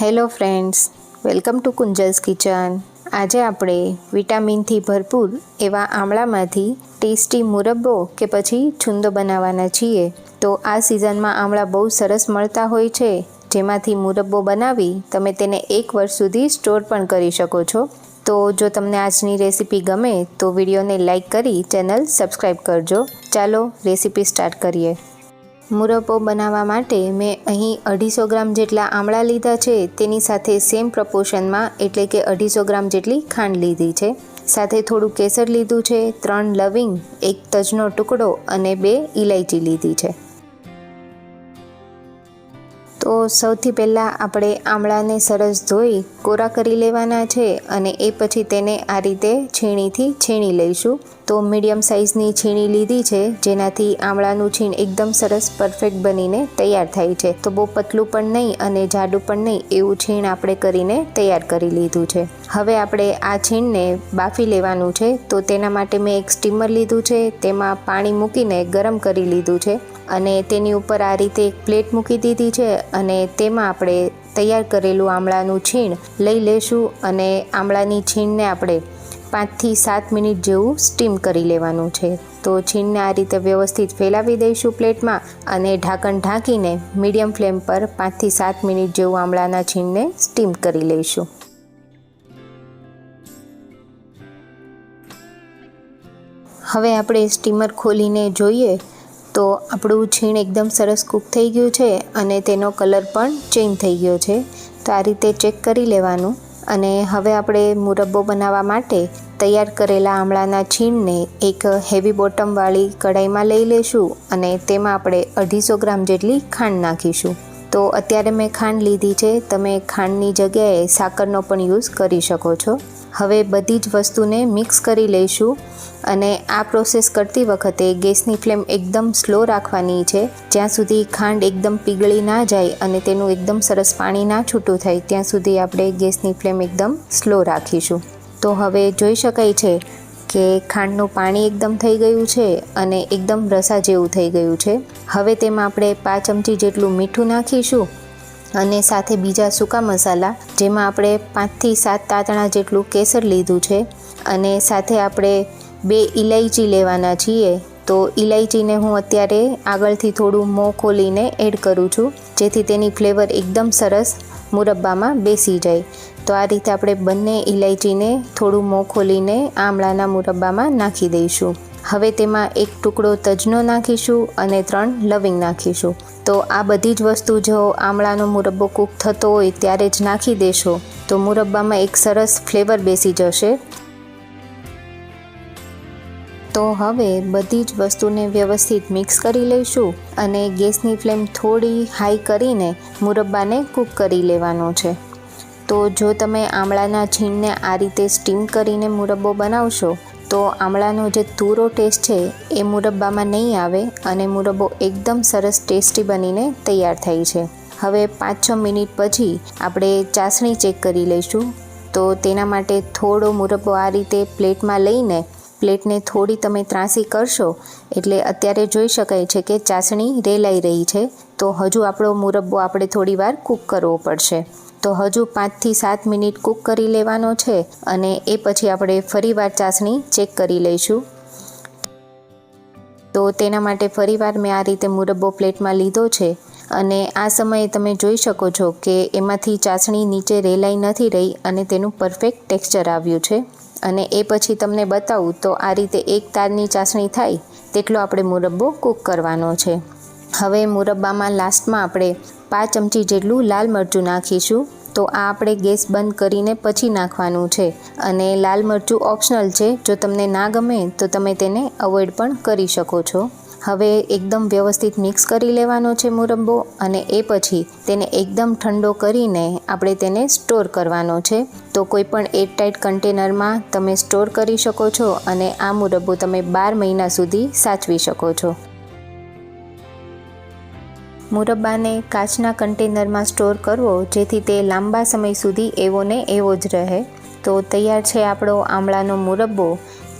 Hello friends, welcome to Kunjal's kitchen. આજે આપણે વિટામિનથી ભરપૂર એવા આમળામાંથી ટેસ્ટી મુરબ્બો કે પછી છુંદો બનાવવાના છીએ. તો આ સિઝનમાં આમળા બહુ સરસ મળતા હોય છે. જેમાંથી મુરબ્બો બનાવી તમે તેને એક વર્ષ સુધી સ્ટોર પણ કરી શકો છો. તો જો તમને આજની રેસીપી ગમે તો વિડીયોને લાઇક કરી ચેનલ સબસ્ક્રાઈબ કરજો. ચાલો રેસીપી સ્ટાર્ટ કરીએ. મુરબ્બો બનાવવા માટે મેં અહીં અઢીસો ગ્રામ જેટલા આમળા લીધા છે. તેની સાથે સેમ પ્રપોર્શનમાં એટલે કે અઢીસો ગ્રામ જેટલી ખાંડ લીધી છે. સાથે થોડું કેસર લીધું છે, ત્રણ લવિંગ, એક તજનો ટુકડો અને બે ઇલાયચી લીધી છે. તો સૌથી પહેલાં આપણે આમળાને સરસ ધોઈ કોરા કરી લેવાના છે અને એ પછી તેને આ રીતે છીણીથી છીણી લઈશું. તો મીડિયમ સાઇઝની છીણી લીધી છે, જેનાથી આમળાનું છીણ એકદમ સરસ પરફેક્ટ બનીને તૈયાર થાય છે. તો બહુ પતલું પણ નહીં અને જાડું પણ નહીં એવું છીણ આપણે કરીને તૈયાર કરી લીધું છે. હવે આપણે આ છીણને બાફી લેવાનું છે. તો તેના માટે મેં એક સ્ટીમર લીધું છે. તેમાં પાણી મૂકીને ગરમ કરી લીધું છે. અને તેની ઉપર આ રીતે એક પ્લેટ મૂકી દીધી છે અને તેમાં આપણે તૈયાર કરેલું આમળાનું છીણ લઈ લેશું અને આમળાની છીણને આપણે પાંચથી સાત મિનિટ જેવું સ્ટીમ કરી લેવાનું છે. તો છીણને આ રીતે વ્યવસ્થિત ફેલાવી દઈશું પ્લેટમાં અને ઢાંકણ ઢાંકીને મીડિયમ ફ્લેમ પર પાંચથી સાત મિનિટ જેવું આમળાના છીણને સ્ટીમ કરી લઈશું. હવે આપણે સ્ટીમર ખોલીને જોઈએ તો આપણું છીણ એકદમ સરસ કૂક થઈ ગયું છે અને તેનો કલર પણ ચેન્જ થઈ ગયો છે. તો આ રીતે ચેક કરી લેવાનું. અને હવે આપણે મુરબ્બો બનાવવા માટે તૈયાર કરેલા આમળાના છીણને એક હેવી બોટમવાળી કઢાઈમાં લઈ લેશું અને તેમાં આપણે અઢીસો ગ્રામ જેટલી ખાંડ નાખીશું. તો અત્યારે મેં ખાંડ લીધી છે. તમે ખાંડની જગ્યાએ સાકરનો પણ યુઝ કરી શકો છો. હવે બધી જ વસ્તુને મિક્સ કરી લઈશું અને આ પ્રોસેસ કરતી વખતે ગેસની ફ્લેમ એકદમ સ્લો રાખવાની છે. જ્યાં સુધી ખાંડ એકદમ પીગળી ના જાય અને તેનું એકદમ સરસ પાણી ના છૂટું થાય, ત્યાં સુધી આપણે ગેસની ફ્લેમ એકદમ સ્લો રાખીશું. તો હવે જોઈ શકાય છે કે ખાંડનું પાણી એકદમ થઈ ગયું છે અને એકદમ રસા જેવું થઈ ગયું છે. હવે તેમાં આપણે પાંચ ચમચી જેટલું મીઠું નાખીશું અને સાથે બીજા સૂકા મસાલા, જેમાં આપણે પાંચથી સાત તાતણા જેટલું કેસર લીધું છે અને સાથે આપણે બે ઇલાયચી લેવાના છીએ, તો ઇલાયચીને હું અત્યારે આગળથી થોડું મોં ખોલીને એડ કરું છું, જેથી તેની ફ્લેવર એકદમ સરસ મુરબ્બામાં બેસી જાય. તો આ રીતે આપણે બંને ઇલાયચીને થોડું મોં ખોલીને આમળાના મુરબ્બામાં નાખી દઈશું. હવે તેમાં એક ટુકડો તજનો નાખીશું અને ત્રણ લવિંગ નાખીશું. તો આ બધી જ વસ્તુ જો આમળાનો મુરબ્બો કૂક થતો હોય ત્યારે જ નાખી દેશો. તો મુરબ્બામાં એક સરસ ફ્લેવર બેસી જશે. તો હવે બધી જ વસ્તુને વ્યવસ્થિત મિક્સ કરી લઈશું અને ગેસની ફ્લેમ થોડી હાઈ કરીને મુરબ્બાને કૂક કરી લેવાનો છે. તો જો તમે આમળાના છીણને આ રીતે સ્ટીમ કરીને મુરબ્બો બનાવશો તો આમળાનો જે તૂરો ટેસ્ટ છે, એ મુરબ્બામાં નહીં આવે અને મુરબ્બો એકદમ સરસ ટેસ્ટી બનીને તૈયાર થાય છે. હવે પાંચ છ મિનિટ પછી આપણે ચાસણી ચેક કરી લઈશું. તો તેના માટે થોડો મુરબ્બો આ રીતે પ્લેટમાં લઈને, પ્લેટને થોડી તમે ત્રાસી કરશો, એટલે અત્યારે જોઈ શકાય છે કે ચાસણી રેલાઈ રહી છે. તો હજુ આપણો મુરબ્બો આપણે થોડીવાર કૂક કરવો પડશે. તો હજુ પાંચથી સાત મિનિટ કૂક કરી લેવાનો છે અને એ પછી આપણે ફરીવાર ચાસણી ચેક કરી લઈશું. તો તેના માટે ફરીવાર મેં આ રીતે મુરબ્બો પ્લેટમાં લીધો છે અને આ સમયે તમે જોઈ શકો છો કે એમાંથી ચાસણી નીચે રેલાઈ નથી રહી અને તેનું પરફેક્ટ ટેક્સચર આવ્યું છે. અને એ પછી તમને બતાવું તો આ રીતે એક તારની ચાસણી થાય, તેટલો આપણે મુરબ્બો કૂક કરવાનો છે. હવે મુરબ્બામાં લાસ્ટમાં આપણે પાંચ ચમચી જેટલું લાલ મરચું નાખીશું. તો આ આપણે ગેસ બંધ કરીને પછી નાખવાનું છે. અને લાલ મરચું ઓપ્શનલ છે. જો તમને ના ગમે, તો તમે તેને અવોઇડ પણ કરી શકો છો. હવે એકદમ વ્યવસ્થિત મિક્સ કરી લેવાનો છે મુરબ્બો અને એ પછી તેને એકદમ ઠંડો કરીને આપણે તેને સ્ટોર કરવાનો છે. તો કોઈ પણ એરટાઇટ કન્ટેનરમાં તમે સ્ટોર કરી શકો છો અને આ મુરબ્બો તમે બાર મહિના સુધી સાચવી શકો છો. મુરબ્બાને કાચના કન્ટેનરમાં સ્ટોર કરવો, જેથી તે લાંબા સમય સુધી એવો ને એવો જ રહે. તો તૈયાર છે આપણો આમળાનો મુરબ્બો,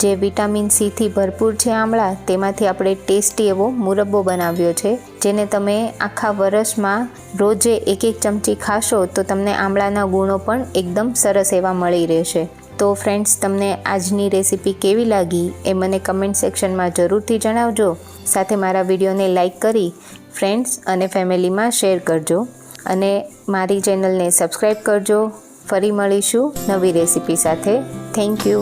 જે વિટામિન સીથી ભરપૂર છે આમળા. તેમાંથી આપણે ટેસ્ટી એવો મુરબ્બો બનાવ્યો છે, જેને તમે આખા વર્ષમાં રોજે એક એક ચમચી ખાશો તો તમને આમળાના ગુણો પણ એકદમ સરસ એવા મળી રહેશે. તો ફ્રેન્ડ્સ તમને આજની રેસીપી કેવી લાગી એ મને કમેન્ટ સેક્શનમાં જરૂરથી જણાવજો. સાથે મારા વિડીયોને લાઇક કરી ફ્રેન્ડ્સ અને ફેમિલીમાં શેર કરજો. અને મારી ચેનલને સબસ્ક્રાઈબ કરજો. ફરી મળીશું નવી રેસીપી સાથે. Thank you